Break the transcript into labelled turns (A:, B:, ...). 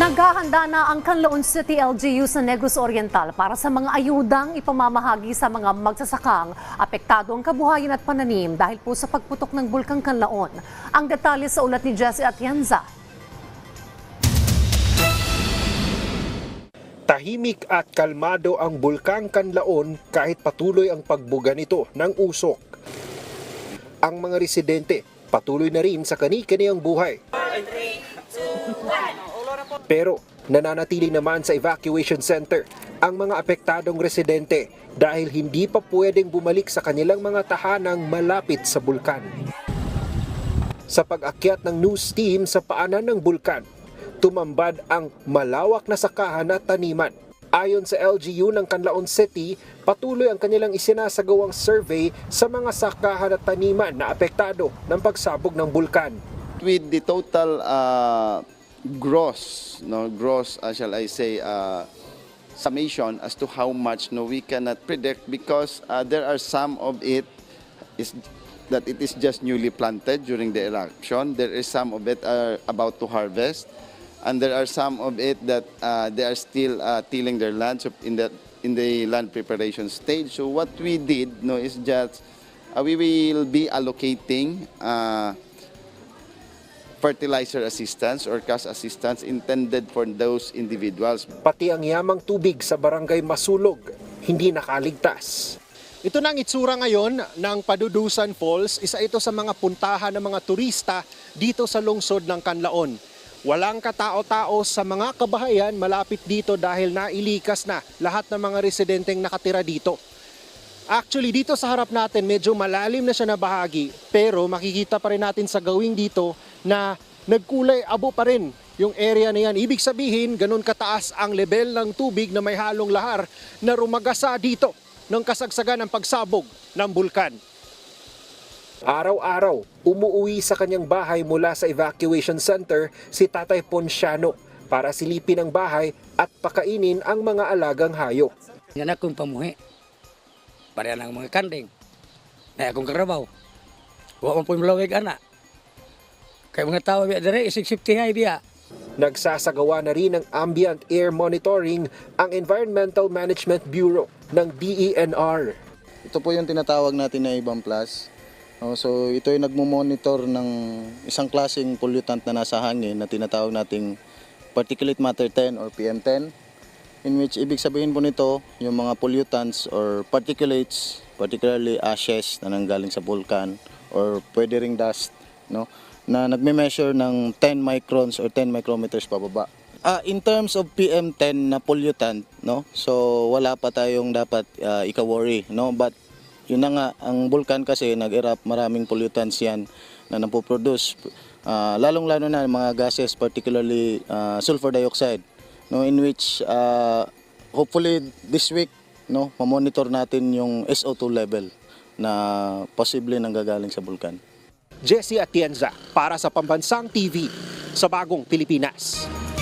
A: Naghahanda na ang Canlaon City LGU sa Negros Oriental para sa mga ayudang ipamamahagi sa mga magsasakang apektado ang kabuhayan at pananim dahil po sa pagputok ng Bulkang Canlaon. Ang detalye sa ulat ni Jesse Atienza.
B: Tahimik at kalmado ang Bulkang Kanlaon kahit patuloy ang pagbuga nito ng usok. Ang mga residente patuloy na rin sa kani-kaniyang buhay. Pero nananatili naman sa evacuation center ang mga apektadong residente dahil hindi pa pwedeng bumalik sa kanilang mga tahanang malapit sa bulkan. Sa pag-akyat ng news team sa paanan ng bulkan, tumambad ang malawak na sakahan at taniman. Ayon sa LGU ng Canlaon City, patuloy ang kanilang isinasagawang survey sa mga sakahan at taniman na apektado ng pagsabog ng bulkan.
C: with the total uh, gross, no, gross, uh, shall I say, uh, summation as to how much, no, we cannot predict because uh, there are some of it is that it is just newly planted during the eruption. There is some of it are about to harvest, and there are some of it that uh, they are still uh, tilling their land so in the in the land preparation stage. So what we did, no, is just uh, we will be allocating. Uh, fertilizer assistance or cash assistance intended for those individuals.
B: Pati ang yamang tubig sa barangay Masulog, hindi nakaligtas. Ito na ang itsura ngayon ng Padudusan Falls. Isa ito sa mga puntahan ng mga turista dito sa lungsod ng Canlaon. Walang katao-tao sa mga kabahayan malapit dito dahil nailikas na lahat ng mga residenteng nakatira dito. Actually, dito sa harap natin, medyo malalim na siya na bahagi. Pero makikita pa rin natin sa gawing dito na nagkulay abo pa rin yung area na yan. Ibig sabihin, ganun kataas ang level ng tubig na may halong lahar na rumagasa dito ng kasagsagan ng pagsabog ng bulkan. Araw-araw, umuwi sa kanyang bahay mula sa evacuation center si Tatay Ponciano para silipin ang bahay at pakainin ang mga alagang hayop.
D: Yan akong pamuhi. Pareha ng mga kanding. Na akong karabaw. Huwag mo po yung malawig anak. Kaya mga tao biya dire, isig safety hay biya.
B: Nagsasagawa na rin ng ambient air monitoring ang Environmental Management Bureau ng DENR.
C: Ito po yung tinatawag natin na ibang plus. Oh, so ito yung nagmo-monitor ng isang klaseng pollutant na nasa hangin na tinatawag nating particulate matter 10 or PM10 in which ibig sabihin po nito yung mga pollutants or particulates particularly ashes na nanggaling sa vulkan or pwede ring dust no na nagme-measure ng 10 microns or 10 micrometers pababa. Ah, in terms of PM10 na pollutant, no? So wala pa tayong dapat ah, ika-worry, no? But yun na nga, ang vulkan kasi nag-erupt, maraming pollutants yan na napoproduce. Ah, lalong-lalo na mga gases, particularly ah, sulfur dioxide, no? In which ah, hopefully this week, no, mamonitor natin yung SO2 level na posible nanggagaling sa vulkan.
B: Jesse Atienza para sa Pambansang TV sa Bagong Pilipinas.